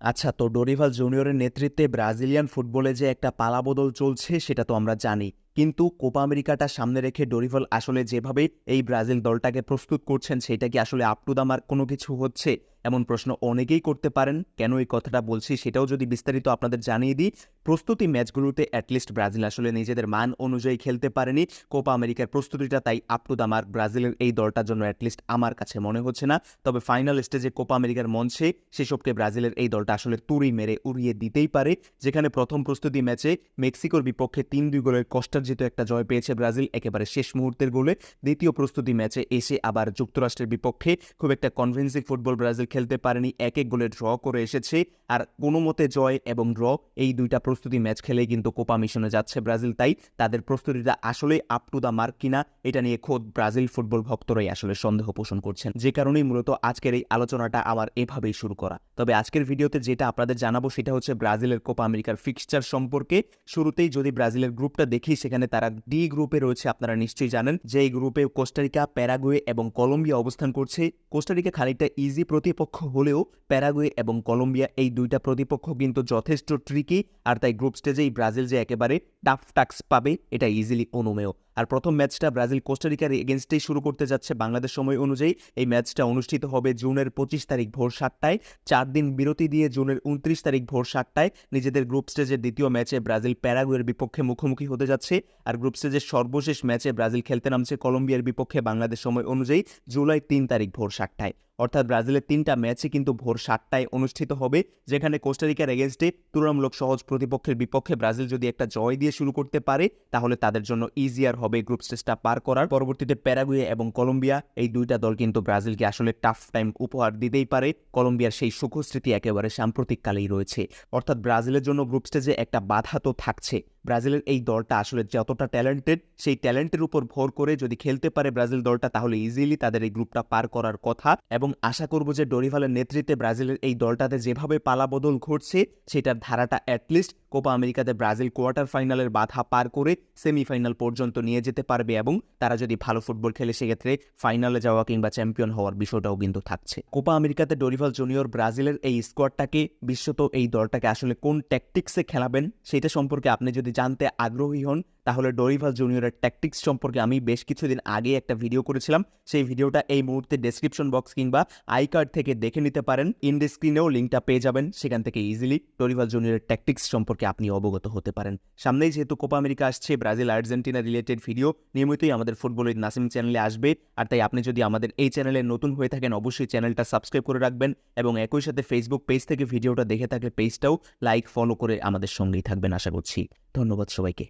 আচ্ছা তো ডোরিভাল জুনিয়রের নেতৃত্বে ব্রাজিলিয়ান ফুটবলে যে একটা পালাবদল চলছে, সেটা তো আমরা জানি। কিন্তু কোপা আমেরিকাটা সামনে রেখে ডোরিভাল আসলে যেভাবে এই ব্রাজিল দলটাকে প্রস্তুত করছেন, সেটা কি আসলে আপ টু দামার কোনো কিছু হচ্ছে? এমন প্রশ্ন অনেকেই করতে পারেন, কেন এই কথাটা বলছি সেটাও যদি বিস্তারিত আপনাদের জানিয়ে দিই। প্রস্তুতি ম্যাচগুলোতে অ্যাটলিস্ট ব্রাজিল আসলে নিজেদের মান অনুযায়ী খেলতে পারেনি। কোপা আমেরিকার প্রস্তুতিটা তাই আপ টু দামার ব্রাজিলের এই দলটার জন্য অ্যাটলিস্ট আমার কাছে মনে হচ্ছে না। তবে ফাইনাল স্টেজে কোপা আমেরিকার মঞ্চে, সেসবকে ব্রাজিলের এই দলটা আসলে তুড়ি মেরে উড়িয়ে দিতেই পারে। যেখানে প্রথম প্রস্তুতি ম্যাচে মেক্সিকোর বিপক্ষে তিন দুই গোলের কষ্টার্জিত একটা জয় পেয়েছে ব্রাজিল, একেবারে শেষ মুহূর্তের গোলে। দ্বিতীয় প্রস্তুতি ম্যাচে এসে আবার যুক্তরাষ্ট্রের বিপক্ষে খুব একটা কনভিন্সিং ফুটবল ব্রাজিল খেলতে পারেনি, এক এক গোলে ড্র করে এসেছে। আর কোনো মতে জয় এবং ড্র, এই দুইটা প্রস্তুতি ম্যাচ খেলেই কিন্তু কোপা মিশনে যাচ্ছে ব্রাজিল। তাই তাদের প্রস্তুতিটা আসলেই আপ টু দ্য মার্ক কিনা, এটা নিয়ে খোদ ব্রাজিল ফুটবল ভক্তরাই আসলে সন্দেহ পোষণ করছেন। যে কারণেই মূলত আজকের এই আলোচনাটা আমার এভাবেই শুরু করা। তবে আজকের ভিডিওতে যেটা আপনাদের জানাব, সেটা হচ্ছে ব্রাজিলের কোপা আমেরিকার ফিক্সচার সম্পর্কে। শুরুতেই যদি ব্রাজিলের গ্রুপটা দেখি, সেখানে তারা ডি গ্রুপে রয়েছে, আপনারা নিশ্চয়ই জানেন। যে এই গ্রুপে কোস্টারিকা প্যারাগুয়ে এবং কলম্বিয়া অবস্থান করছে। কোস্টারিকা খানিকটা ইজি প্রতিপক্ষ হলেও প্যারাগুয়ে এবং কলম্বিয়া এই দুইটা প্রতিপক্ষ কিন্তু যথেষ্ট ট্রিকি আর তাই গ্রুপ স্টেজেই ব্রাজিল যে একেবারে টাফ টাক্স পাবে, এটা ইজিলি অনুমেয়। আর প্রথম ম্যাচটা ব্রাজিল কোস্টারিকার এগেনস্টেই শুরু করতে যাচ্ছে বাংলাদেশ সময় অনুযায়ী। এই ম্যাচটা অনুষ্ঠিত হবে জুনের পঁচিশ তারিখ ভোর সাতটায়। চার দিন বিরতি দিয়ে জুনের উনত্রিশ তারিখ ভোর সাতটায়। নিজেদের গ্রুপ স্টেজের দ্বিতীয় ম্যাচে ব্রাজিল প্যারাগুয়ের বিপক্ষে মুখোমুখি হতে যাচ্ছে। আর গ্রুপ স্টেজের সর্বশেষ ম্যাচে ব্রাজিল খেলতে নামছে কলম্বিয়ার বিপক্ষে বাংলাদেশ সময় অনুযায়ী জুলাই তিন তারিখ ভোর সাতটায়। অর্থাৎ ব্রাজিলের তিনটা ম্যাচই কিন্তু ভোর সাতটায় অনুষ্ঠিত হবে, যেখানে কোস্টারিকার এগেনস্টে তুলনামূলক সহজ প্রতিপক্ষের বিপক্ষে ব্রাজিল যদি একটা জয় দিয়ে শুরু করতে পারে, তাহলে তাদের জন্য ইজিয়ার হবে। গ্রুপ স্টেজটা পার করার। পরবর্তীতে প্যারাগুয়ে এবং কলম্বিয়া, এই দুইটা দল কিন্তু ব্রাজিলকে আসলে টাফ টাইম উপহার দিতেই পারে। কলম্বিয়ার সেই সুখস্মৃতি একেবারে সাম্প্রতিককালেই রয়েছে। অর্থাৎ ব্রাজিলের জন্য গ্রুপ স্টেজে একটা বাধা তো থাকছে। ব্রাজিলের এই দলটা আসলে যতটা ট্যালেন্টেড সেই ট্যালেন্টের উপর ভর করে যদি খেলতে পারে ব্রাজিল দলটা, তাহলে ইজিলি তাদের এই গ্রুপটা পার করার কথা। এবং আশা করব যে ডরিভালের নেতৃত্বে ব্রাজিলের এই দলটাতে যেভাবে পালাবদল ঘটছে, সেটার ধারাটা অ্যাটলিস্ট কোপা আমেরিকাতে ব্রাজিল কোয়ার্টার ফাইনালের বাধা পার করে সেমিফাইনাল পর্যন্ত নিয়ে যেতে পারবে এবং তারা যদি ভালো ফুটবল খেলে, সেক্ষেত্রে ফাইনালে যাওয়া কিংবা চ্যাম্পিয়ন হওয়ার বিষয়টাও কিন্তু থাকছে। কোপা আমেরিকাতে ডোরিভাল জুনিয়র ব্রাজিলের এই স্কোয়াডটাকে বিশ্বত এই দলটাকে আসলে কোন ট্যাকটিক্সে খেলাবেন, সেটা সম্পর্কে আপনি যদি জানতে আগ্রহী হন তাহলে ডরিভাল জুনিয়রের ট্যাকটিক্স সম্পর্কে আমি বেশ কিছুদিন আগে একটা ভিডিও করেছিলাম। সেই ভিডিওটা এই মুহূর্তে ডেসক্রিপশন বক্স কিংবা আই কার্ড থেকে দেখে নিতে পারেন। ইন্ডি স্ক্রিনেও লিঙ্কটা পেয়ে যাবেন। সেখান থেকে ইজিলি ডরিভাল জুনিয়রের ট্যাকটিক্স সম্পর্কে আপনি অবগত হতে পারেন। সামনেই যেহেতু কোপা আমেরিকা আসছে ব্রাজিল আর্জেন্টিনা রিলেটেড ভিডিও নিয়মিতই আমাদের ফুটবলের নাসিম চ্যানেলে আসবে। আর তাই আপনি যদি আমাদের এই চ্যানেলে নতুন হয়ে থাকেন, অবশ্যই চ্যানেলটা সাবস্ক্রাইব করে রাখবেন এবং একই সাথে ফেসবুক পেজ থেকে ভিডিওটা দেখে থাকলে পেজটাও লাইক ফলো করে আমাদের সঙ্গেই থাকবেন, আশা করছি। ধন্যবাদ সবাইকে।